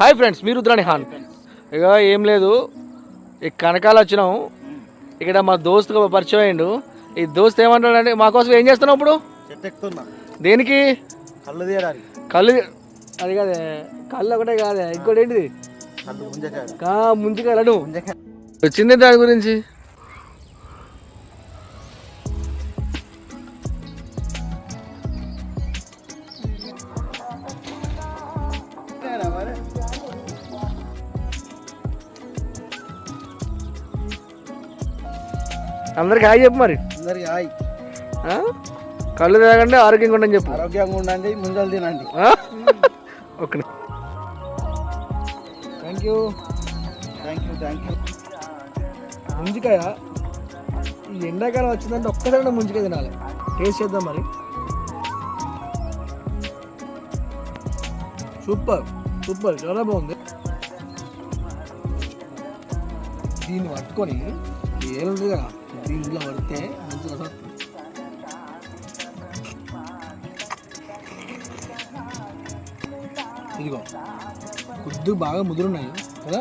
Hi friends మీరు రుద్రాణి హాన్ ఇక ఏం లేదు ఈ కనకాల వచ్చినాం. ఇక్కడ మా దోస్తు పరిచయం అయ్యిండు ఈ దోస్త్ ఏమంటాడంటే మా కోసం ఏం చేస్తున్నావు ఇప్పుడు? దేనికి? కళ్ళు తీయడానికి. కళ్ళు అది కాదే కళ్ళు ఒకటే కాదే ఇంకోటి ఏంటిది? ముంజకాయలు. వచ్చింది దాని గురించి? అందరికి హాయ్ చెప్పు మరి. అందరికి హాయ్? కళ్ళు తాగండి ఆరోగ్యంగా ఉండని చెప్పు. ఆరోగ్యంగా ఉండండి ముంజలు తినండి. Okay thank you thank you thank you ముంజికాయ ఈ ఎండాకాలం వచ్చిందంటే ఒక్కసారి ముంజికాయ తినాలి. టేస్ట్ చేద్దాం మరి. సూపర్ సూపర్ చాలా బాగుంది. దీన్ని పట్టుకొని ఏముంది కదా. దీంట్లో పడితే మంచిగా ఇదిగో కొద్ది బాగా ముదురున్నాయి కదా?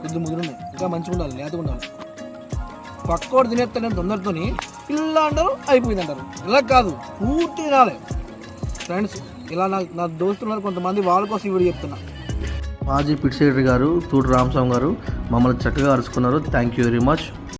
కొద్ది ముదురున్నాయి. ఇంకా మంచిగా ఉండాలి లేతగా ఉండాలి. పక్కోడు తినేస్తాడని తొందరతోని ఇలా అంటారు అయిపోయింది అంటారు. ఇలా కాదు పూర్తి తినాలి. ఫ్రెండ్స్ ఇలా నా నా దోస్తున్నారు కొంతమంది వాళ్ళ కోసం ఇవి చెప్తున్నా. మాజీ పిట్ సెక్రటరీ గారు తూటి రామస్వామి గారు మమ్మల్ని చక్కగా అరుచుకున్నారు. Thank you very much